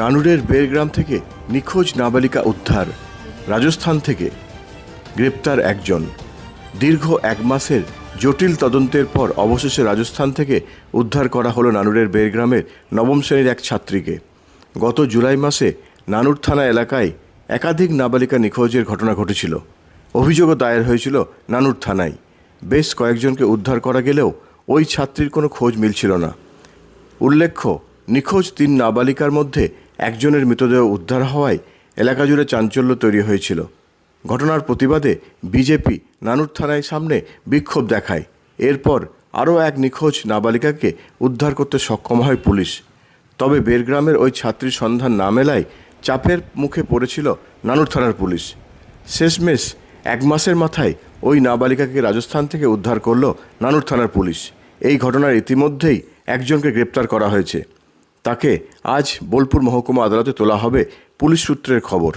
নানুরের বেরগ্রাম থেকে নিখোঁজ নাবালিকা উদ্ধার, রাজস্থান থেকে গ্রেপ্তার একজন। দীর্ঘ এক মাসের জটিল তদন্তের পর অবশেষে রাজস্থান থেকে উদ্ধার করা হলো নানুরের বেরগ্রামের নবম শ্রেণির এক ছাত্রীকে। গত জুলাই মাসে নানুর থানা এলাকায় একাধিক নাবালিকা নিখোঁজের ঘটনা ঘটেছিল। অভিযোগও দায়ের হয়েছিল নানুর থানায়। বেশ কয়েকজনকে উদ্ধার করা গেলেও ওই ছাত্রীর কোনো খোঁজ মিলছিল না। উল্লেখ্য, নিখোঁজ তিন নাবালিকার মধ্যে একজনের মৃতদেহ উদ্ধার হওয়ায় এলাকা জুড়ে চাঞ্চল্য তৈরি হয়েছিল। ঘটনার প্রতিবাদে বিজেপি নানুর থানায় সামনে বিক্ষোভ দেখায়। এরপর আরও এক নিখোঁজ নাবালিকাকে উদ্ধার করতে সক্ষম হয় পুলিশ। তবে বেরগ্রামের ওই ছাত্রীর সন্ধান না মেলায় চাপের মুখে পড়েছিল নানুর থানার পুলিশ। শেষমেশ এক মাসের মাথায় ওই নাবালিকাকে রাজস্থান থেকে উদ্ধার করল নানুর থানার পুলিশ। এই ঘটনার ইতিমধ্যেই একজনকে গ্রেপ্তার করা হয়েছে। তাকে আজ বোলপুর মহকুমা আদালতে তোলা হবে পুলিশ সূত্রের খবর।